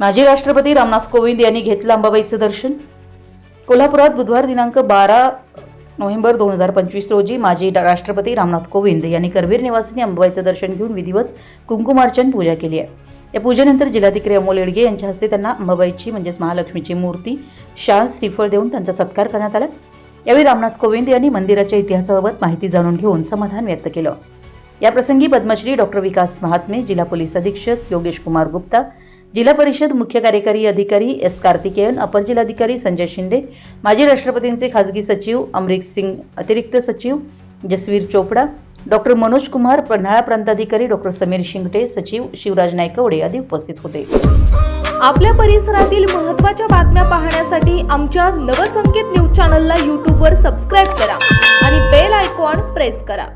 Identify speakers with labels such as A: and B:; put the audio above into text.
A: माजी राष्ट्रपती रामनाथ कोविंद यांनी घेतलं अंबाबाईचं दर्शन. कोल्हापुरात बुधवार दिनांक बारा नोव्हेंबर दोन हजार पंचवीस रोजी माजी राष्ट्रपती रामनाथ कोविंद यांनी करवीर निवासींनी अंबाबाईचं दर्शन घेऊन विधिवत कुंकुमार्चन पूजा केली आहे. या पूजेनंतर जिल्हाधिकारी अमोल येडगे यांच्या हस्ते त्यांना अंबाबाईची म्हणजेच महालक्ष्मीची मूर्ती शाल श्रीफळ देऊन त्यांचा सत्कार करण्यात आला. यावेळी रामनाथ कोविंद यांनी मंदिराच्या इतिहासाबाबत माहिती जाणून घेऊन समाधान व्यक्त केलं. याप्रसंगी पद्मश्री डॉक्टर विकास महात्मे जिल्हा पोलीस अधीक्षक योगेश कुमार गुप्ता जिल्हा परिषद मुख्य कार्यकारी अधिकारी एस कार्तिकेयन अपर जिल्हाधिकारी संजय शिंदे माजी राष्ट्रपतींचे खासगी सचिव अमरिक सिंग अतिरिक्त सचिव जसवीर चोपडा डॉक्टर मनोज कुमार पन्हाळा प्रांताधिकारी डॉक्टर समीर शिंगटे सचिव शिवराज नायकवडे आदी उपस्थित होते.
B: आपल्या परिसरातील महत्त्वाच्या बातम्या पाहण्यासाठी आमच्या नवसंकेत न्यूज चॅनलला यूट्यूबवर सबस्क्राईब करा आणि बेल आयकॉन प्रेस करा.